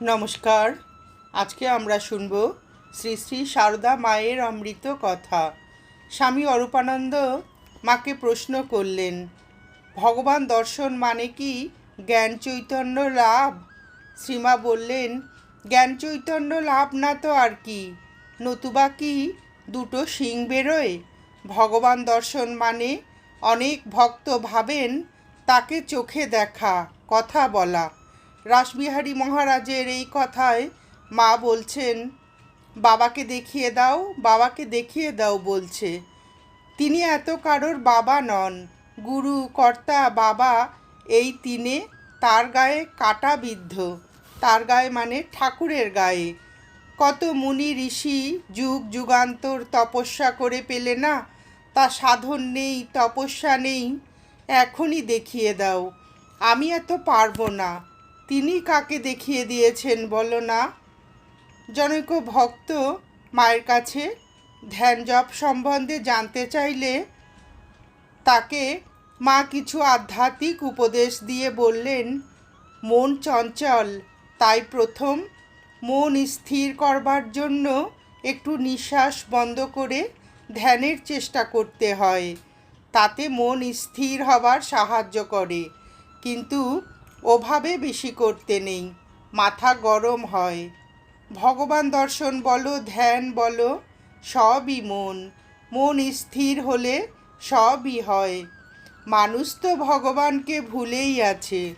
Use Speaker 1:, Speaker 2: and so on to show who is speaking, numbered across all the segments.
Speaker 1: নমস্কার। আজকে আমরা শুনব শ্রী শ্রী সারদা মায়ের অমৃত কথা। স্বামী অরূপানন্দ মাকে প্রশ্ন করলেন, ভগবান দর্শন মানে কি? জ্ঞান চৈতন্য লাভ? শ্রীমা বললেন, জ্ঞান চৈতন্য লাভ না তো আর কি? নতুবা কি দুটো শিং বেরোয়? ভগবান দর্শন মানে অনেক ভক্ত ভাবেন তাকে চোখে দেখা, কথা বলা। রাসবিহারী মহারাজের এই কথায় মা বলছেন, বাবাকে দেখিয়ে দাও, বাবাকে দেখিয়ে দাও, বলছে। তিনি এত কারোর বাবা নন। গুরু, কর্তা, বাবা এই তিনে তার গায়ে কাটা বিদ্ধ। তার গায়ে মানে ঠাকুরের গায়ে। কত মুনি ঋষি যুগ যুগান্তর তপস্যা করে পেলে না, তা সাধন নেই, তপস্যা নেই, এখনই দেখিয়ে দাও। আমি এত পারব না। তিনি কাকে দেখিয়ে দিয়েছেন বলো না? জনৈক ভক্ত মায়ের কাছে ধ্যান জপ সম্বন্ধে জানতে চাইলে তাকে মা কিছু আধ্যাত্মিক উপদেশ দিয়ে বললেন, মন চঞ্চল, তাই প্রথম মন স্থির করবার জন্য একটু নিঃশ্বাস বন্ধ করে ধ্যানের চেষ্টা করতে হয়। তাতে মন স্থির হবার সাহায্য করে। কিন্তু ওভাবে বেশি করতে নেই। মাথা গরম হয়। ভগবান দর্শন বলো, ধ্যান বলো, সবই মন। মন স্থির হলে সবই হয়। মানুষ তো ভগবানকে ভুলেই আছে।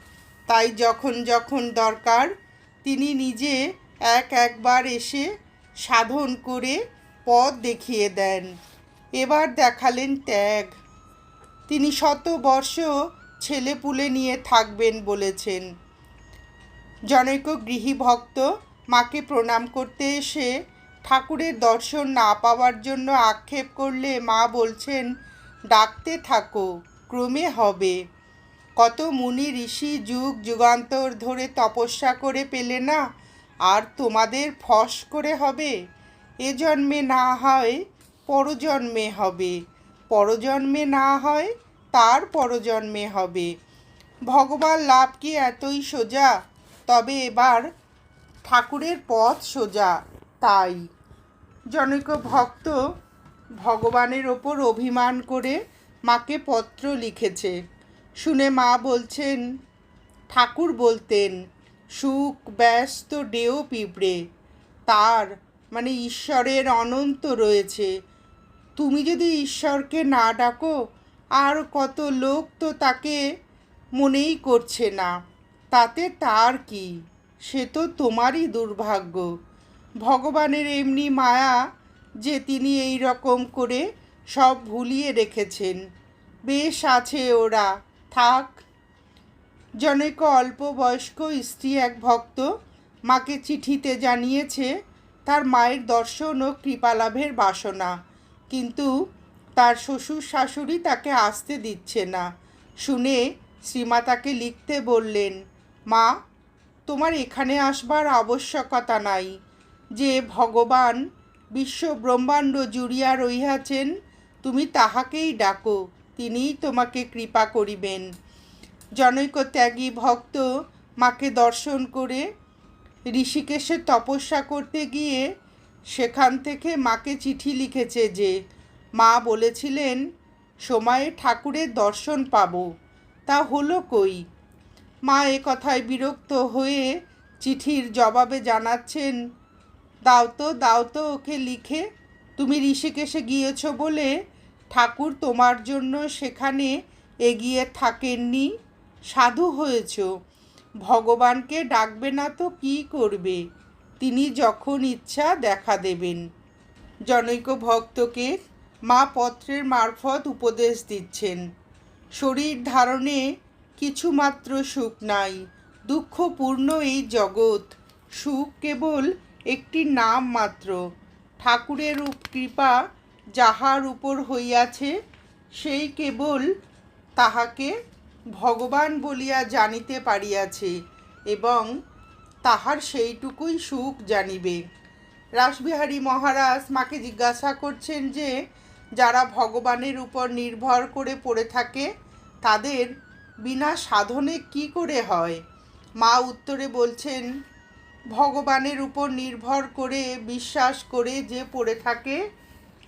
Speaker 1: তাই যখন যখন দরকার, তিনি নিজে এক একবার এসে সাধন করে পথ দেখিয়ে দেন। এবার দেখালেন ত্যাগ। তিনি শত বর্ষ ছেলেপুলে নিয়ে থাকবেন বলেছেন। জনৈক গৃহী ভক্ত, মাকে প্রণাম করতে এসে ঠাকুরের দর্শন না পাওয়ার জন্য আক্ষেপ করলে মা বলছেন, ডাকতে থাকো, ক্রমে হবে। কত মুনি ঋষি যুগ যুগান্তর ধরে তপস্যা করে পেলে না, আর তোমাদের ফস করে হবে। এ জন্মে না হয়, পরজন্মে হবে। পরজন্মে না হয় তার পরজন্মে হবে। ভগবান লাভ কি এতই সোজা? তবে এবার ঠাকুরের পথ সোজা, তাই। জনৈক ভক্ত ভগবানের ওপর অভিমান করে মাকে পত্র লিখেছে। শুনে মা বলছেন, ঠাকুর বলতেন, সুখ, ব্যস্ত ডেও পিঁপড়ে। তার মানে ঈশ্বরের অনন্ত রয়েছে। তুমি যদি ঈশ্বরকে না ডাকো আর কত লোক তো তাকে মনেই করছে না। তাতে তার কি? সে তো তোমারই দুর্ভাগ্য। ভগবানের এমনি মায়া যে তিনি এই রকম করে সব ভুলিয়ে রেখেছেন। বেশ আছে ওরা, থাক। জনৈক অল্প বয়স্ক স্ত্রী এক ভক্ত মাকে চিঠিতে জানিয়েছে, তার মায়ের দর্শন ও কৃপালাভের বাসনা। কিন্তু তার শ্বশুর শাশুড়ি তাকে আসতে দিচ্ছে না। শুনে শ্রীমা তাকে লিখতে বললেন, মা, তোমার এখানে আসবার আবশ্যকতা নাই। যে ভগবান বিশ্ব ব্রহ্মাণ্ড জুড়িয়া রহিয়াছেন, তুমি তাহাকেই ডাকো, তিনিই তোমাকে কৃপা করিবেন। জনৈক ত্যাগী ভক্ত মাকে দর্শন করে ঋষিকেশে তপস্যা করতে গিয়ে সেখান থেকে মাকে চিঠি লিখেছে যে মা বলেছিলেন, সময়ে ঠাকুরের দর্শন পাব, তা হলো কই? মা এ কথায় বিরক্ত হয়ে চিঠির জবাবে জানাচ্ছেন, দাও তো দাও তো ওকে লিখে, তুমি ঋষিকেশে গিয়েছ বলে ঠাকুর তোমার জন্য সেখানে এগিয়ে থাকেননি, সাধু হয়েছ, ভগবানকে ডাকবে না তো কী করবে? তিনি যখন ইচ্ছা দেখা দেবেন। জনৈক ভক্তকে মা পত্রের মারফত উপদেশ দিচ্ছেন। শরীর ধারণে কিছুমাত্র সুখ নাই। দুঃখপূর্ণ এই জগৎ। সুখ কেবল একটি নাম মাত্র। ঠাকুরের কৃপা যাহার উপর হইয়াছে, সেই কেবল তাহাকে ভগবান বলিয়া জানিতে পারিয়াছে এবং তাহার সেইটুকুই সুখ জানিবে। রাসবিহারী মহারাজ মাকে জিজ্ঞাসা করছেন যে যারা ভগবানের উপর নির্ভর করে পড়ে থাকে, তাদের বিনা সাধনে কি করে হয়? মা উত্তরে বলছেন, ভগবানের উপর নির্ভর করে বিশ্বাস করে যে পড়ে থাকে,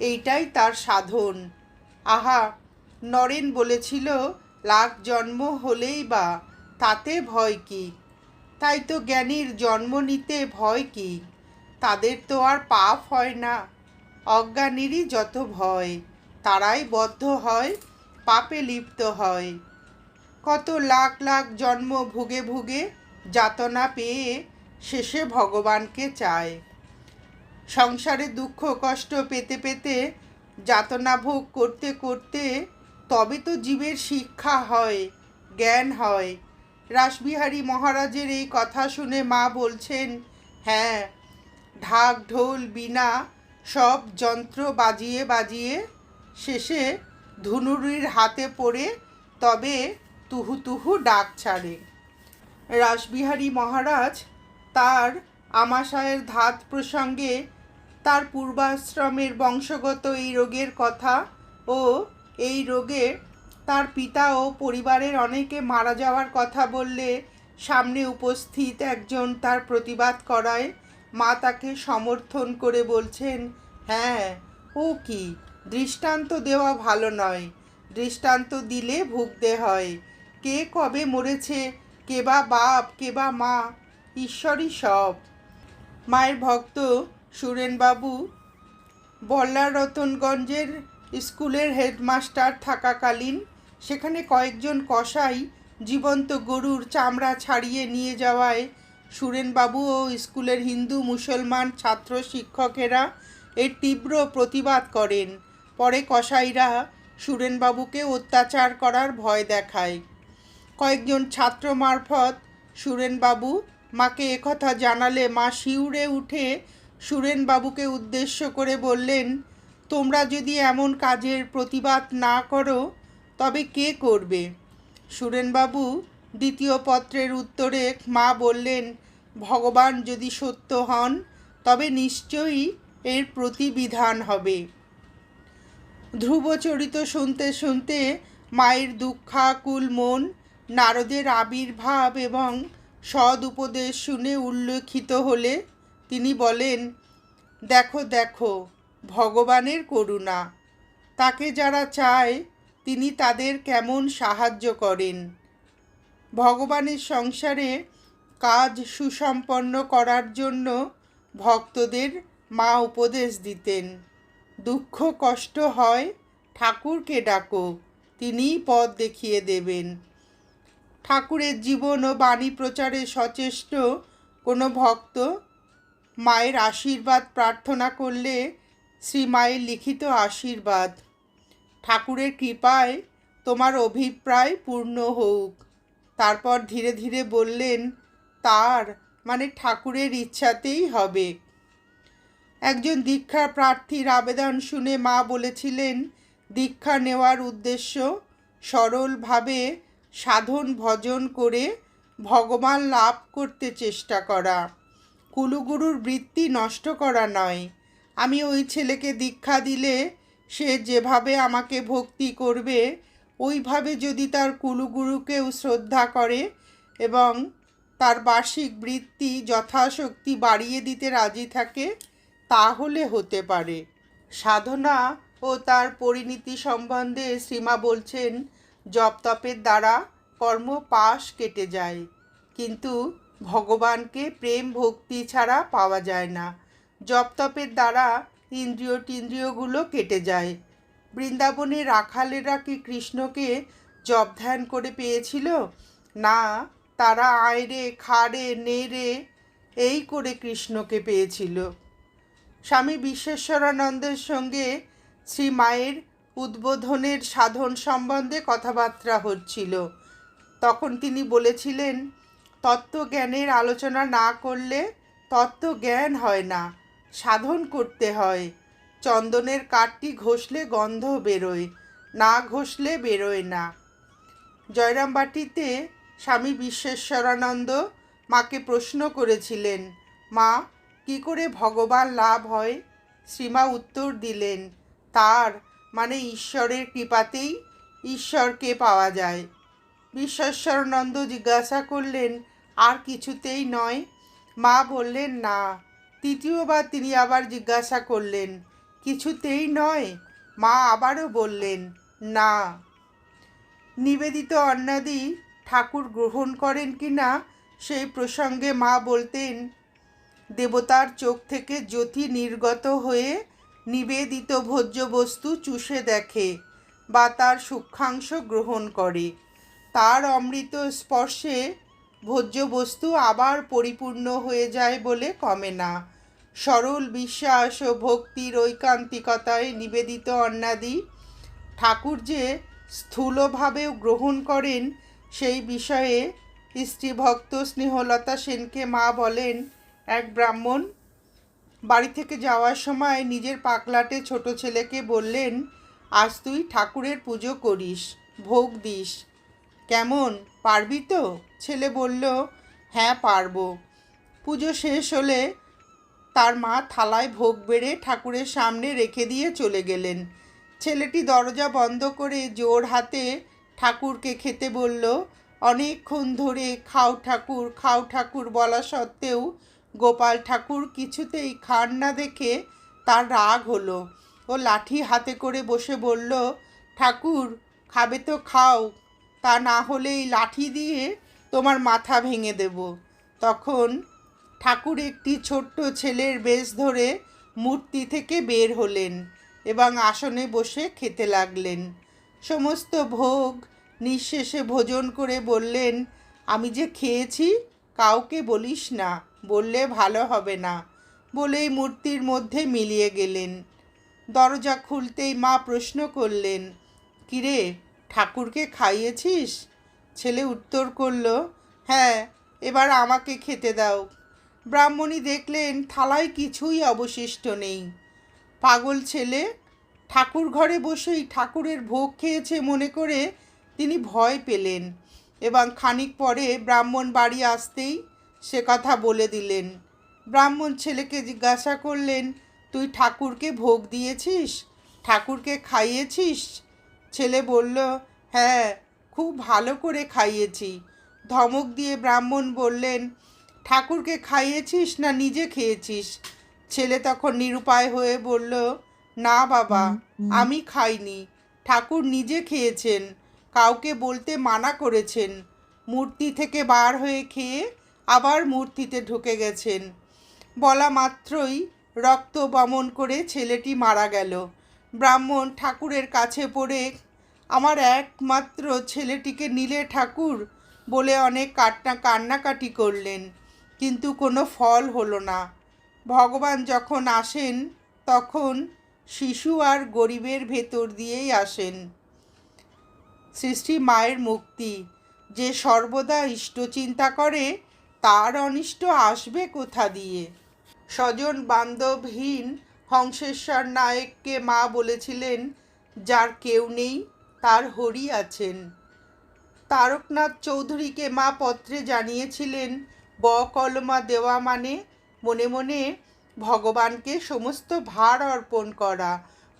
Speaker 1: এইটাই তার সাধন। আহা, নরেন বলেছিল, লাখ জন্ম হলেই বা তাতে ভয় কি? তাই তো জ্ঞানীর জন্ম নিতে ভয় কি? তাদের তো আর পাপ হয় না। অজ্ঞানীরই যত ভয়, তারাই বদ্ধ হয়, পাপে লিপ্ত হয়। কত লাখ লাখ জন্ম ভুগে ভুগে যাতনা পেয়ে শেষে ভগবানকে চায়। সংসারে দুঃখ কষ্ট পেতে পেতে যাতনা ভোগ করতে করতে তবে তো জীবের শিক্ষা হয়, জ্ঞান হয়। রাসবিহারী মহারাজের এই কথা শুনে মা বলছেন হ্যাঁ ঢাক ঢোল বিনা সব যন্ত্র বাজিয়ে বাজিয়ে শেষে ধুনুরির হাতে পড়ে তবে তুহু তুহু ডাক ছাড়ে। রাসবিহারী মহারাজ তার আমাশয়ের ধাত প্রসঙ্গে তার পূর্বাশ্রমের বংশগত এই রোগের কথা ও এই রোগে তার পিতা ও পরিবারের অনেকে মারা যাওয়ার কথা বললে সামনে উপস্থিত একজন তার প্রতিবাদ করায় মা তাকে সমর্থন করে বলছেন হ্যাঁ ও কি? দৃষ্টান্ত দেওয়া ভালো নয়। দৃষ্টান্ত দিলে ভুগতে হয়। কে কবে মরেছে? কে বা বাপ? কে বা মা? ঈশ্বরই সব। মায়ের ভক্ত সুরেনবাবু বল্লার রতনগঞ্জের স্কুলের হেডমাস্টার থাকাকালীন সেখানে কয়েকজন কসাই জীবন্ত গরুর চামড়া ছাড়িয়ে নিয়ে যাওয়ায় সুরেনবাবু ও স্কুলের হিন্দু, মুসলমান, ছাত্র, শিক্ষকেরা এর তীব্র প্রতিবাদ করেন। পরে কসাইরা সুরেনবাবুকে অত্যাচার করার ভয় দেখায়। কয়েকজন ছাত্র মারফত সুরেনবাবু মাকে একথা জানালে মা শিউরে উঠে সুরেনবাবুকে উদ্দেশ্য করে বললেন, তোমরা যদি এমন কাজের প্রতিবাদ না করো, তবে কে করবে? সুরেনবাবু দ্বিতীয় পত্রের উত্তরে মা বললেন, ভগবান যদি সত্য হন, তবে নিশ্চয়ই এর প্রতিবিধান হবে। ধ্রুবচরিত শুনতে শুনতে মায়ের দুঃখাকুল মন, নারদের আবির্ভাব এবং সদ উপদেশ শুনে উল্লেখিত হলে তিনি বলেন, দেখো দেখো, ভগবানের করুণা। তাকে যারা চায়, তিনি তাদের কেমন সাহায্য করেন? ভগবানের সংসারে কাজ সুসম্পন্ন করার জন্য ভক্তদের মা উপদেশ দিতেন। দুঃখ কষ্ট হয়, ঠাকুরকে ডাকো, তিনিই পথ দেখিয়ে দেবেন। ঠাকুরের জীবন ও বাণী প্রচারে সচেষ্ট কোনো ভক্ত মায়ের আশীর্বাদ প্রার্থনা করলে শ্রী মায়ের লিখিত আশীর্বাদ। ঠাকুরের কৃপায় তোমার অভিপ্রায় পূর্ণ হোক। তারপর ধীরে ধীরে বললেন, তার মানে ঠাকুরের ইচ্ছাতেই হবে। একজন দীক্ষা প্রার্থীর আবেদন শুনে মা বলেছিলেন, দীক্ষা নেওয়ার উদ্দেশ্য সরলভাবে সাধন ভজন করে ভগবান লাভ করতে চেষ্টা করা। কুলুগুরুর বৃত্তি নষ্ট করা নয়। আমি ওই ছেলেকে দীক্ষা দিলে সে যেভাবে আমাকে ভক্তি করবে ওইভাবে যদি তার কুলুগুরুকেও শ্রদ্ধা করে এবং তার বার্ষিক বৃত্তি যথাশক্তি বাড়িয়ে দিতে রাজি থাকে, তাহলে হতে পারে। সাধনা ও তার পরিণতি সম্বন্ধে শ্রীমা বলছেন, জপ তপের দ্বারা কর্ম পাশ কেটে যায়, কিন্তু ভগবানকে প্রেম ভক্তি ছাড়া পাওয়া যায় না। জপ তপের দ্বারা ইন্দ্রিয় টিন্দ্রিয়গুলো কেটে যায়। বৃন্দাবনে রাখালেরা কি কৃষ্ণকে জপ ধ্যান করে পেয়েছিল? না, তারা আয়রে, খাড়ে, নেড়ে এই করে কৃষ্ণকে পেয়েছিল। স্বামী বিশ্বেশ্বরানন্দের সঙ্গে শ্রী মায়ের উদ্বোধনের সাধন সম্বন্ধে কথাবার্তা হচ্ছিল। তখন তিনি বলেছিলেন, তত্ত্বজ্ঞানের আলোচনা না করলে তত্ত্বজ্ঞান হয় না, সাধন করতে হয়। চন্দনের কাঠটি ঘষলে গন্ধ বেরোয়, না ঘষলে বেরোয় না। জয়রামবাটিতে স্বামী বিশ্বেশ্বরানন্দ মাকে প্রশ্ন করেছিলেন, মা, কি করে ভগবান লাভ হয়? শ্রীমা উত্তর দিলেন, তার মানে ঈশ্বরের কৃপাতেই ঈশ্বরকে পাওয়া যায়। বিশ্বেশ্বরানন্দ জিজ্ঞাসা করলেন, আর কিছুতেই নয়? মা বললেন, না। তৃতীয়বার তিনি আবার জিজ্ঞাসা করলেন কিছুতেই নয়। মা আবারও বললেন, না। নিবেদিত অন্নাদি ঠাকুর গ্রহণ করেন কি না, সেই প্রসঙ্গে মা বলতেন, দেবতার চোখ থেকে জ্যোতি নির্গত হয়ে নিবেদিত ভোজ্য বস্তু চুষে দেখে বা তার সূক্ষ্মাংশ গ্রহণ করে। তার অমৃত স্পর্শে ভোজ্য বস্তু আবার পরিপূর্ণ হয়ে যায় বলে কমে না। সরল বিশ্বাস ও ভক্তির ঐকান্তিকতায় নিবেদিত অন্নাদি। ঠাকুর যে স্থূলভাবেও গ্রহণ করেন, সেই বিষয়ে স্ত্রীভক্ত স্নেহলতা সেনকে মা বলেন, এক ব্রাহ্মণ, বাড়ি থেকে যাওয়ার সময় নিজের পাকলাটে ছোট ছেলেকে বললেন, আজ তুই ঠাকুরের পুজো করিস, ভোগ দিস। কেমন, পারবি তো ছেলে বলল হ্যাঁ পারব। পুজো শেষ হলে তার মা থালায় ভোগ বেড়ে ঠাকুরের সামনে রেখে দিয়ে চলে গেলেন। ছেলেটি দরজা বন্ধ করে জোর হাতে ঠাকুরকে খেতে বলল, অনেকক্ষণ ধরে খাও ঠাকুর খাও ঠাকুর বলা সত্ত্বেও গোপাল ঠাকুর কিছুতেই খান না দেখে তার রাগ হলো ও লাঠি হাতে করে বসে বলল, ঠাকুর, খাবে তো খাও, তা না হলে এই লাঠি দিয়ে তোমার মাথা ভেঙে দেব। তখন ঠাকুর একটি ছোট্ট ছেলের বেশ ধরে মূর্তি থেকে বের হলেন এবং আসনে বসে খেতে লাগলেন। সমস্ত ভোগ নিঃশেষে ভোজন করে বললেন, আমি যে খেয়েছি, কাউকে বলিস না, বললে ভালো হবে না। বলেই মূর্তির মধ্যে মিলিয়ে গেলেন। দরজা খুলতেই মা প্রশ্ন করলেন, কিরে, ঠাকুরকে খাইয়েছিস? ছেলে উত্তর করল হ্যাঁ এবার আমাকে খেতে দাও। ব্রাহ্মণী দেখলেন, থালায় কিছুই অবশিষ্ট নেই। পাগল ছেলে, ঠাকুর ঘরে বসেই ঠাকুরের ভোগ খেয়েছে মনে করে তিনি ভয় পেলেন এবং খানিক পরে ব্রাহ্মণ বাড়ি আসতেই সে কথা বলে দিলেন। ব্রাহ্মণ ছেলেকে জিজ্ঞাসা করলেন, তুই ঠাকুরকে ভোগ দিয়েছিস? ঠাকুরকে খাইয়েছিস? ছেলে বলল হ্যাঁ খুব ভালো করে খাইয়েছি। ধমক দিয়ে ব্রাহ্মণ বললেন ঠাকুরকে খাইয়েছিস না নিজে খেয়েছিস? ছেলে তখন নিরুপায় হয়ে বলল না বাবা আমি খাইনি। ঠাকুর নিজে খেয়েছেন কাউকে বলতে মানা করেছেন। মূর্তি থেকে বার হয়ে খেয়ে আবার মূর্তিতে ঢুকে গেছেন। বলা মাত্রই রক্ত বমন করে ছেলেটি মারা গেল। ব্রাহ্মণ ঠাকুরের কাছে পড়ে আমার একমাত্র ছেলেটিকে নিলে ঠাকুর? বলে অনেক কাটনা কান্নাকাটি করলেন। কিন্তু কোনো ফল হলো না। ভগবান যখন আসেন, তখন শিশু আর গরিবের ভেতর দিয়েই আসেন। সৃষ্টি মায়ের মুক্তি। যে সর্বদা ইষ্ট চিন্তা করে, তার অনিষ্ট আসবে কোথা দিয়ে? স্বজন বান্ধবহীন হংসেশ্বর নায়ককে মা বলেছিলেন, যার কেউ নেই, তার হরি আছেন। তারকনাথ চৌধুরীকে মা পত্রে জানিয়েছিলেন ব কলমা দেওয়া মানে মনে মনে ভগবানকে সমস্ত ভার অর্পণ করা।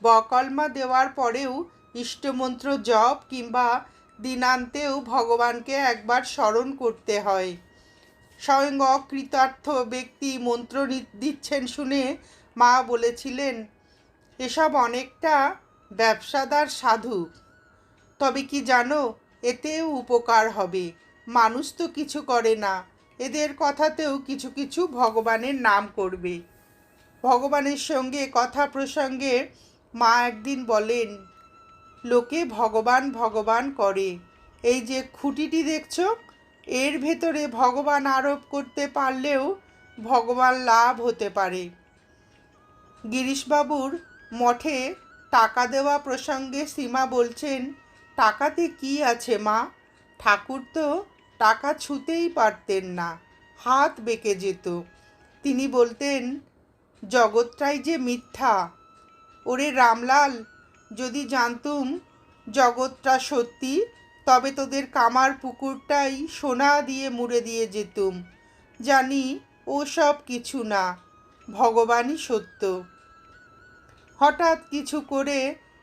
Speaker 1: বকলমা দেওয়ার পরেও ইষ্টমন্ত্র জপ কিংবা দিনান্তেও ভগবানকে একবার স্মরণ করতে হয়। স্বয়ং অকৃতার্থ ব্যক্তি মন্ত্র দিচ্ছেন শুনে মা বলেছিলেন, এসব অনেকটা ব্যবসাদার সাধু। তবে কি জানো, এতেও উপকার হবে। মানুষ তো কিছু করে না। এদের কথাতেও কিছু কিছু ভগবানের নাম করবে। ভগবানের সঙ্গে কথা প্রসঙ্গে মা একদিন বলেন, লোকে ভগবান ভগবান করে। এই যে খুঁটিটি দেখছ, এর ভেতরে ভগবান আরোপ করতে পারলেও ভগবান লাভ হতে পারে। গিরিশবাবুর মঠে টাকা দেওয়া প্রসঙ্গে সীমা বলছেন, টাকাতে কি আছে মা? ঠাকুর তো টাকা ছুতেই পারতেন না, হাত বেঁকে যেত। তিনি বলতেন, জগৎটাই যে মিথ্যা। ওরে রামলাল, যদি জানতুম জগৎটা সত্যি, তবে তোদের কামার পুকুরটাই সোনা দিয়ে মুড়ে দিয়ে যেতুম। জানি ও সব কিছু না, ভগবানই সত্য। হঠাৎ কিছু করে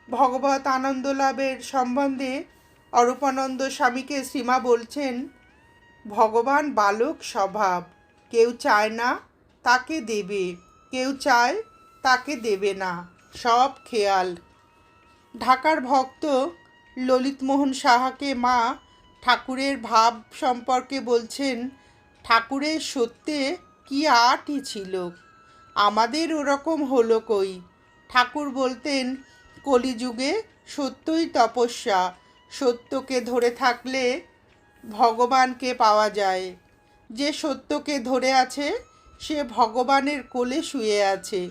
Speaker 1: ভগবত আনন্দ লাভের সম্বন্ধে অরূপানন্দ স্বামীকে সীমা বলছেন ভগবান বালক স্বভাব। কেউ চায় না তাকে দেবে, কেউ চায় তাকে দেবে না, সব খেয়াল। ঢাকার ভক্ত ললিতমোহন সাহাকে মা ঠাকুরের ভাব সম্পর্কে বলছেন, ঠাকুরের সত্যে কি আটই ছিল? আমাদের ওরকম হলো কই? ঠাকুর বলতেন, কলিযুগে সত্যই তপস্যা। সত্যকে ধরে থাকলে ভগবানকে পাওয়া যায়। যে সত্যকে ধরে আছে, সে ভগবানের কোলে শুয়ে আছে।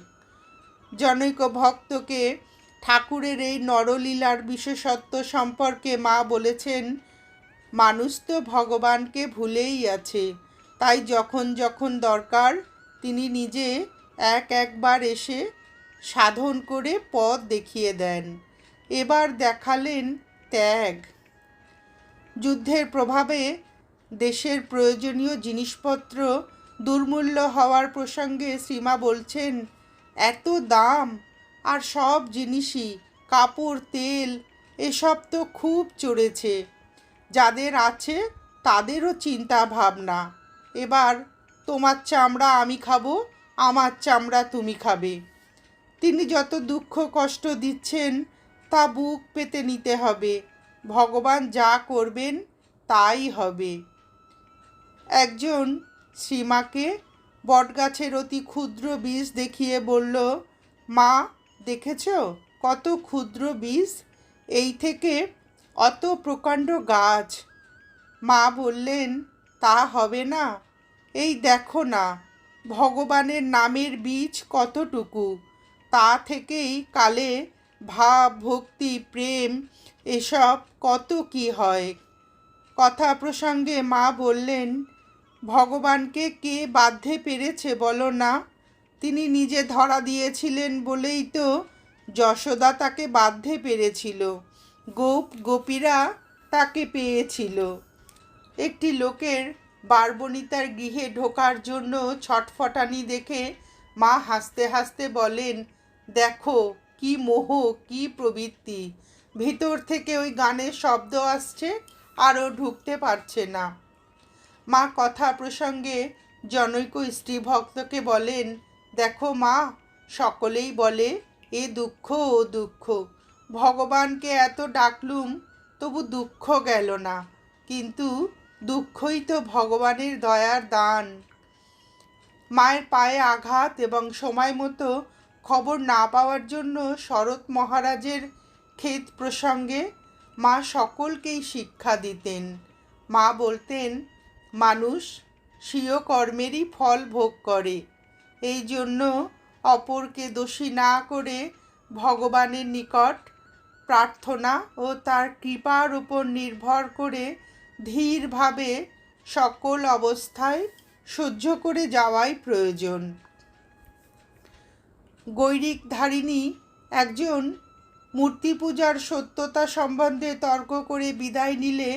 Speaker 1: জনৈক ভক্তকে ঠাকুরের এই নরলীলার বিশেষত্ব সম্পর্কে মা বলেছেন, মানুষ তো ভগবানকে ভুলেই আছে। তাই যখন যখন দরকার, তিনি নিজে এক একবার এসে সাধন করে পথ দেখিয়ে দেন। এবার দেখালেন ত্যাগ। যুদ্ধের প্রভাবে দেশের প্রয়োজনীয় জিনিসপত্র দুর্মূল্য হওয়ার প্রসঙ্গে শ্রীমা বলছেন, এত দাম আর সব জিনিসই, কাপড়, তেল, এসব তো খুব চড়েছে। যাদের আছে তাদেরও চিন্তা ভাবনা। এবার তোমার চামড়া আমি খাব, আমার চামড়া তুমি খাবে। তিনি যত দুঃখ কষ্ট দিচ্ছেন তা বুক পেতে নিতে হবে। ভগবান যা করবেন তাই হবে। একজন শ্রীমাকে বটগাছের অতি ক্ষুদ্র বীজ দেখিয়ে বলল, মা, দেখেছ কত ক্ষুদ্র বীজ? এই থেকে অত প্রকাণ্ড গাছ। মা বললেন, তা হবে না। এই দেখো না, ভগবানের নামের বীজ কতটুকু? তা থেকেই কালে ভাব, ভক্তি, প্রেম এসব কত কি হয়? কথা প্রসঙ্গে মা বললেন, ভগবানকে কে বাধ্যে পেরেছে বলো না? তিনি নিজে ধরা দিয়েছিলেন বলেই তো যশোদা তাকে বাধ্যে পেরেছিল। গোপ গোপীরা তাকে পেয়েছিল। একটি লোকের বারবনিতার গৃহে ঢোকার জন্য ছটফটানি দেখে মা হাসতে হাসতে বলেন, দেখো কি মোহ, কি প্রবৃত্তি। ভিতর থেকে ওই গানের শব্দ আসছে, আরও ঢুকতে পারছে না। মা কথা প্রসঙ্গে জনৈক স্ত্রী ভক্তকে বলেন, দেখো মা, সকলেই বলে, এ দুঃখ, ও দুঃখ। ভগবানকে এত ডাকলুম, তবু দুঃখ গেল না। কিন্তু দুঃখই তো ভগবানের দয়ার দান। মায়ের পায়ে আঘাত এবং সময় মতো খবর না পাওয়ার জন্য শরৎ মহারাজের ক্ষেত প্রসঙ্গে মা সকলকেই শিক্ষা দিতেন। মা বলতেন, মানুষ স্বীয় কর্মেরই ফল ভোগ করে। এই জন্য অপরকে দোষী না করে ভগবানের নিকট প্রার্থনা ও তার কৃপার উপর নির্ভর করে ধীরভাবে সকল অবস্থায় সহ্য করে যাওয়াই প্রয়োজন। গৈরিক ধারিণী একজন মূর্তি পূজার সত্যতা সম্বন্ধে তর্ক করে বিদায় নিলে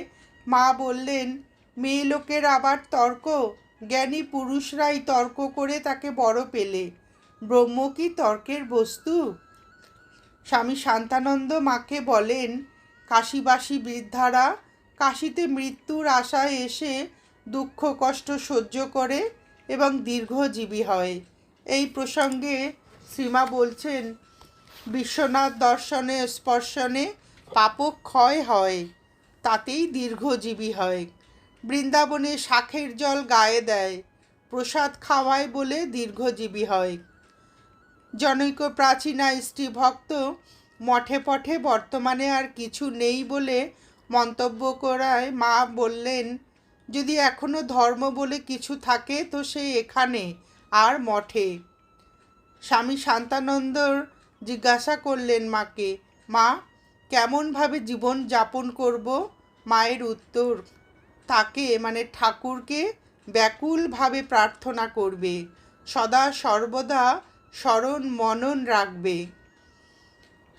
Speaker 1: মা বললেন, মেয়ে লোকের আবার তর্ক? জ্ঞানী পুরুষরাই তর্ক করে তাকে বড় পেলে। ব্রহ্ম কি তর্কের বস্তু? স্বামী শান্তানন্দ মাকে বলেন, কাশিবাসী বৃদ্ধারা, কাশিতে মৃত্যুর আশায় এসে দুঃখ কষ্ট সহ্য করে এবং দীর্ঘজীবী হয়। এই প্রসঙ্গে শ্রীমা বলছেন বিশ্বনাথ দর্শনে, স্পর্শনে পাপক ক্ষয় হয়, তাতেই দীর্ঘজীবী হয়। বৃন্দাবনে শাখের জল গায়ে দেয়, প্রসাদ খাওয়ায় বলে দীর্ঘজীবী হয়। জনৈক প্রাচীনা স্ত্রী ভক্ত মঠে পঠে বর্তমানে আর কিছু নেই বলে মন্তব্য করায় মা বললেন, যদি এখনও ধর্ম বলে কিছু থাকে তো সে এখানে আর মঠে। স্বামী শান্তানন্দর জিজ্ঞাসা করলেন মাকে, মা কেমনভাবে জীবন যাপন করব? মায়ের উত্তর, তাকে মানে ঠাকুরকে ব্যাকুলভাবে প্রার্থনা করবে, সদা সর্বদা স্মরণ মনন রাখবে।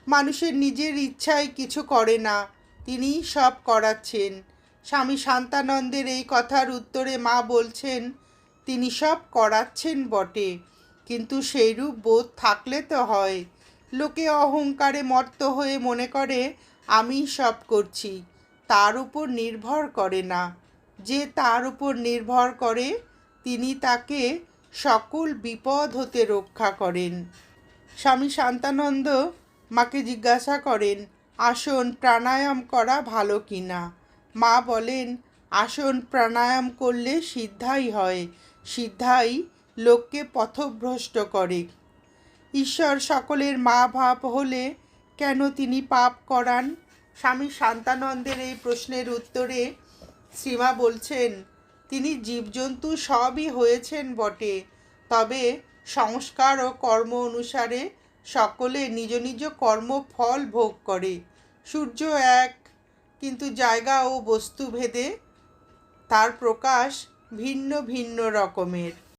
Speaker 1: মানুষের নিজের ইচ্ছায় কিছু করে না তিনি সব করাচ্ছেন। স্বামী শান্তানন্দের এই কথার উত্তরে মা বলছেন, তিনি সব করাচ্ছেন বটে, কিন্তু সেইরূপ বোধ থাকলে তো হয়। লোকে অহংকারে মর্ত হয়ে মনে করে, আমি সব করছি। তার উপর নির্ভর করে না। যে তার উপর নির্ভর করে, তিনি তাকে সকল বিপদ হতে রক্ষা করেন। স্বামী শান্তানন্দ মাকে জিজ্ঞাসা করেন, আসন প্রাণায়াম করা ভালো কি না? মা বলেন, আসন প্রাণায়াম করলে সিদ্ধাই হয়। সিদ্ধাই লোককে পথভ্রষ্ট করে। ঈশ্বর সকলের মা ভাব হলে কেন তিনি পাপ করান? স্বামী শান্তানন্দের এই প্রশ্নের উত্তরে শ্রীমা বলছেন, তিনি জীবজন্তু সবই হয়েছেন বটে, তবে সংস্কার ও কর্ম অনুসারে সকলে নিজ নিজ কর্ম ফল ভোগ করে। সূর্য এক, কিন্তু জায়গা ও বস্তু ভেদে তার প্রকাশ ভিন্ন ভিন্ন রকমের।